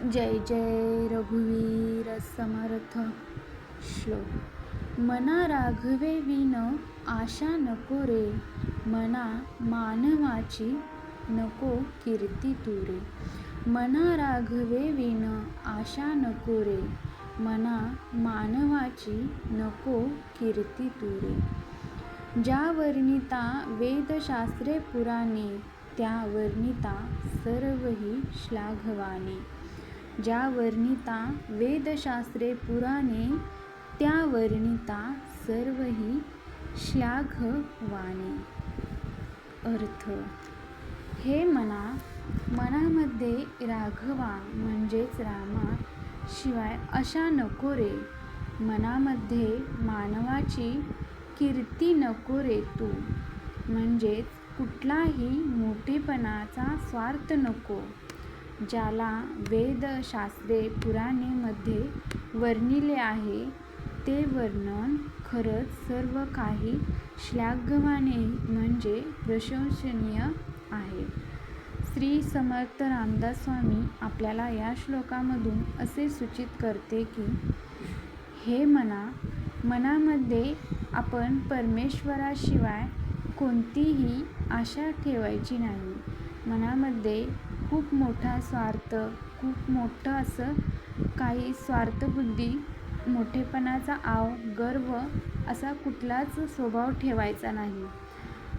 जय जय रघुवीर समर्थ श्लोक. मना राघवे विन आशा नको रे मना मानवाची नको कीर्ती तुरे मना राघवे विन आशा नको रे मना मानवाची नको कीर्ती तुरे ज्या वर्णिता वेदशास्त्रे पुराणे त्या वर्णिता सर्वही श्लाघवाने. ज्या वर्णिता वेदशास्त्रे पुराणे त्या वर्णिता सर्वही श्लाघवाने. अर्थ हे मना मनामध्ये राघवा म्हणजेच रामा शिवाय अशा नको रे. मनामध्ये मानवाची कीर्ती नको रे तू. म्हणजेच कुठलाही मोठेपणाचा स्वार्थ नको. ज्याला वेदशास्त्रे पुराणेमध्ये वर्णिले आहे ते वर्णन खरंच सर्व काही श्लाघवाने म्हणजे प्रशंसनीय आहे. श्री समर्थ रामदास स्वामी आपल्याला या श्लोकामधून असे सूचित करते की हे मना मनामध्ये आपण परमेश्वराशिवाय कोणतीही आशा ठेवायची नाही. मनामध्ये खूप मोठा स्वार्थ खूप मोठं असं काही स्वार्थबुद्धी मोठेपणाचा आव गर्व असा कुठलाच स्वभाव ठेवायचा नाही.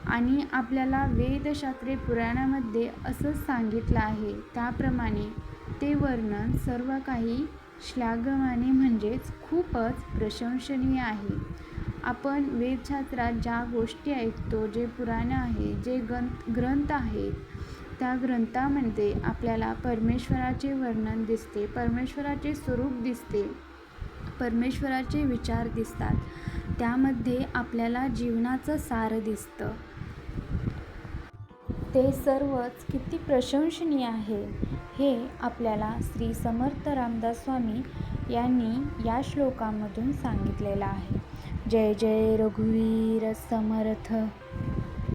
आणि आपल्याला वेदशास्त्रे पुराणामध्ये असंच सांगितलं आहे. त्याप्रमाणे ते वर्णन सर्व काही श्लाघवाने म्हणजेच खूपच प्रशंसनीय आहे. आपण वेदशास्त्रात ज्या गोष्टी ऐकतो जे पुराणं आहे जे ग्रंथ ग्रंथ आहेत त्या ग्रंथामध्ये आपल्याला परमेश्वराचे वर्णन दिसते परमेश्वराचे स्वरूप दिसते परमेश्वराचे विचार दिसतात. त्यामध्ये आपल्याला जीवनाचं सार दिसतं. ते सर्वच किती प्रशंसनीय आहे हे आपल्याला श्री समर्थ रामदास स्वामी यांनी या श्लोकामधून सांगितलेलं आहे. जय जय रघुवीर समर्थ.